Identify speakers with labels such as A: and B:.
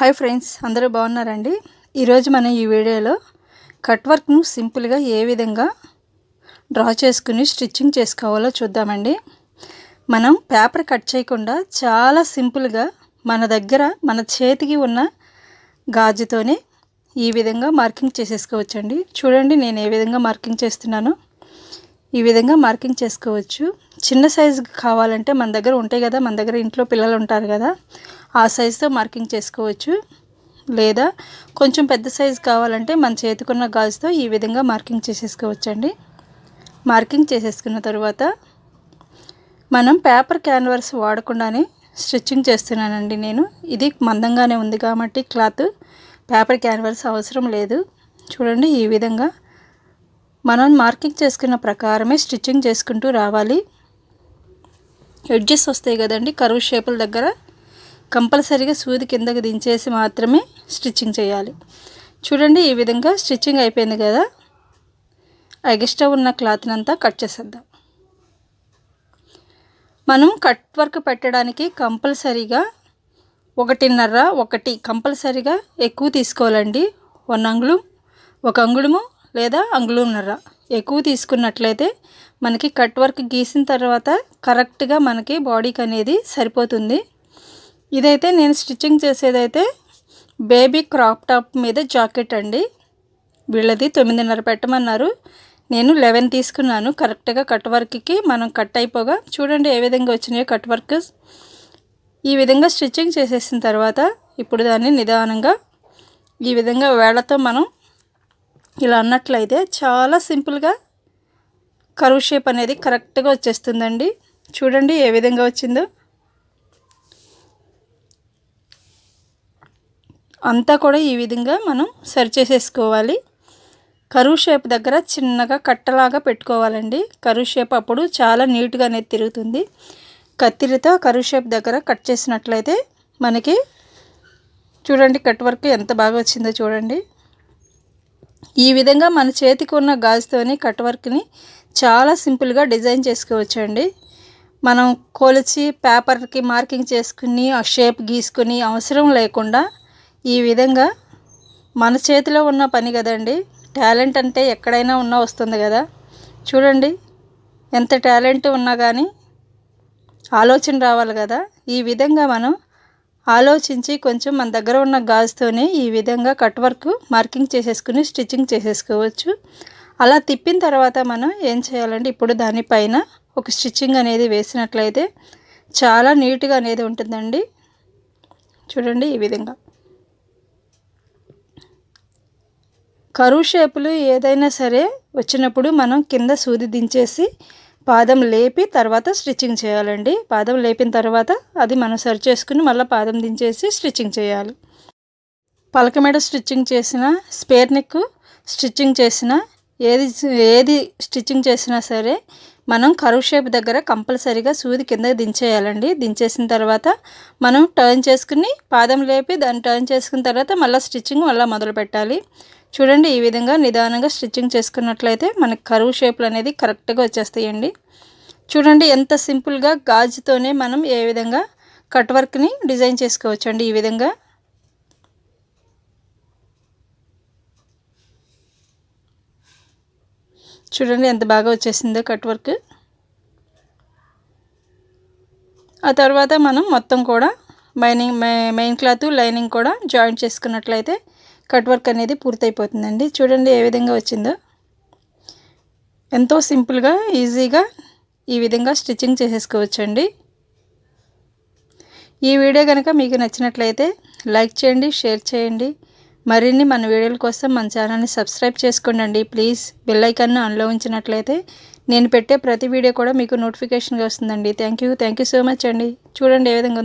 A: Hi friends అందరూ బాగున్నారండి? ఈరోజు మనం ఈ వీడియోలో కట్ వర్క్ను సింపుల్గా ఏ విధంగా డ్రా చేసుకుని స్టిచ్చింగ్ చేసుకోవాలో చూద్దామండి. మనం పేపర్ కట్ చేయకుండా చాలా సింపుల్గా మన దగ్గర మన చేతికి ఉన్న గాజుతోనే ఈ విధంగా మార్కింగ్ చేసేసుకోవచ్చండి. చూడండి నేను ఏ విధంగా మార్కింగ్ చేస్తున్నానో. ఈ విధంగా మార్కింగ్ చేసుకోవచ్చు. చిన్న సైజు కావాలంటే మన దగ్గర ఉంటాయి కదా మన దగ్గర ఇంట్లో పిల్లలు ఉంటారు కదా ఆ సైజుతో మార్కింగ్ చేసుకోవచ్చు. లేదా కొంచెం పెద్ద సైజు కావాలంటే మన చేతికున్న గాజుతో ఈ విధంగా మార్కింగ్ చేసేసుకోవచ్చండి. మార్కింగ్ చేసేసుకున్న తర్వాత మనం పేపర్ క్యాన్వర్స్ వాడకుండానే స్టిచ్చింగ్ చేస్తున్నానండి నేను. ఇది మందంగానే ఉంది కాబట్టి క్లాత్ పేపర్ క్యాన్వర్స్ అవసరం లేదు. చూడండి ఈ విధంగా మనం మార్కింగ్ చేసుకున్న ప్రకారమే స్టిచ్చింగ్ చేసుకుంటూ రావాలి. ఎడ్జెస్ వస్తాయి కదండి కరువు షేపుల దగ్గర కంపల్సరీగా సూది కిందకు దించేసి మాత్రమే స్టిచ్చింగ్ చేయాలి. చూడండి ఈ విధంగా స్టిచ్చింగ్ అయిపోయింది కదా. ఎగస్ట్రా ఉన్న క్లాత్ని అంతా కట్ చేసేద్దాం. మనం కట్ వర్క్ పెట్టడానికి కంపల్సరీగా ఒకటిన్నర ఒకటి కంపల్సరీగా ఎక్కువ తీసుకోవాలండి. వన్ అంగుళం ఒక అంగుళము లేదా అంగుళంన్నర ఎక్కువ తీసుకున్నట్లయితే మనకి కట్ వర్క్ గీసిన తర్వాత కరెక్ట్గా మనకి బాడీకి అనేది సరిపోతుంది. ఇదైతే నేను స్టిచ్చింగ్ చేసేదైతే బేబీ క్రాప్ టాప్ మీద జాకెట్ అండి. వీళ్ళది తొమ్మిదిన్నర పెట్టమన్నారు. నేను లెవెన్ తీసుకున్నాను. కరెక్ట్గా కట్ వర్క్కి మనం కట్ అయిపోగా చూడండి ఏ విధంగా వచ్చినాయో కట్ వర్క్ ఈ విధంగా స్టిచ్చింగ్ చేసేసిన తర్వాత ఇప్పుడు దాన్ని నిదానంగా ఈ విధంగా వేళ్ళతో మనం ఇలా అన్నట్లయితే చాలా సింపుల్గా కరువు షేప్ అనేది కరెక్ట్గా వచ్చేస్తుందండి. చూడండి ఏ విధంగా వచ్చిందో. అంతా కూడా ఈ విధంగా మనం సరి చేసేసుకోవాలి. కరువు షేప్ దగ్గర చిన్నగా కట్టలాగా పెట్టుకోవాలండి. కరువు షేప్ అప్పుడు చాలా నీట్గా అనేది తిరుగుతుంది. కత్తిరితో కరువు షేప్ దగ్గర కట్ చేసినట్లయితే మనకి చూడండి కట్ వర్క్ ఎంత బాగా వచ్చిందో చూడండి. ఈ విధంగా మన చేతికి ఉన్న గాజుతోని కట్ వర్క్ని చాలా సింపుల్గా డిజైన్ చేసుకోవచ్చండి. మనం కొలిచి పేపర్కి మార్కింగ్ చేసుకుని ఆ షేప్ గీసుకుని అవసరం లేకుండా ఈ విధంగా మన చేతిలో ఉన్న పని కదండి. టాలెంట్ అంటే ఎక్కడైనా ఉన్నా వస్తుంది కదా. చూడండి ఎంత టాలెంట్ ఉన్నా కానీ ఆలోచన రావాలి కదా. ఈ విధంగా మనం ఆలోచించి కొంచెం మన దగ్గర ఉన్న గాజుతోనే ఈ విధంగా కట్ వర్క్ మార్కింగ్ చేసేసుకుని స్టిచ్చింగ్ చేసేసుకోవచ్చు. అలా తిప్పిన తర్వాత మనం ఏం చేయాలంటే ఇప్పుడు దానిపైన ఒక స్టిచ్చింగ్ అనేది వేసినట్లయితే చాలా నీట్గా అనేది ఉంటుందండి. చూడండి ఈ విధంగా. కరువు షేపులు ఏదైనా సరే వచ్చినప్పుడు మనం కింద సూది దించేసి పాదం లేపి తర్వాత స్టిచ్చింగ్ చేయాలండి. పాదం లేపిన తర్వాత అది మనం సరి చేసుకుని మళ్ళీ పాదం దించేసి స్టిచ్చింగ్ చేయాలి. పలక మీద స్టిచ్చింగ్ చేసిన స్పేర్ నెక్ స్టిచ్చింగ్ చేసిన ఏది ఏది స్టిచ్చింగ్ చేసినా సరే మనం కరువు షేప్ దగ్గర కంపల్సరీగా సూది కింద దించేయాలండి. దించేసిన తర్వాత మనం టర్న్ చేసుకుని పాదం లేపి దాన్ని టర్న్ చేసుకున్న తర్వాత మళ్ళీ స్టిచ్చింగ్ మళ్ళీ మొదలు పెట్టాలి. చూడండి ఈ విధంగా నిదానంగా స్టిచ్చింగ్ చేసుకున్నట్లయితే మనకి కరువు షేప్లు అనేది కరెక్ట్గా వచ్చేస్తాయండి. చూడండి ఎంత సింపుల్గా గాజుతోనే మనం ఏ విధంగా కట్ వర్క్ని డిజైన్ చేసుకోవచ్చండి. ఈ విధంగా చూడండి ఎంత బాగా వచ్చేసిందో కట్ వర్క్. ఆ తర్వాత మనం మొత్తం కూడా మైనింగ్ మెయిన్ క్లాత్ లైనింగ్ కూడా జాయింట్ చేసుకున్నట్లయితే కట్ వర్క్ అనేది పూర్తయిపోతుందండి. చూడండి ఏ విధంగా వచ్చిందో. ఎంతో సింపుల్గా ఈజీగా ఈ విధంగా స్టిచ్చింగ్ చేసేసుకోవచ్చండి. ఈ వీడియో కనుక మీకు నచ్చినట్లయితే లైక్ చేయండి షేర్ చేయండి. మరిన్ని మన వీడియోల కోసం మన ఛానల్ని సబ్స్క్రైబ్ చేసుకోండి ప్లీజ్ బెల్ ఐకాన్ను ఆన్లో ఉంచినట్లయితే నేను పెట్టే ప్రతి వీడియో కూడా మీకు నోటిఫికేషన్గా వస్తుందండి. Thank you thank you so much అండి. చూడండి ఏ విధంగా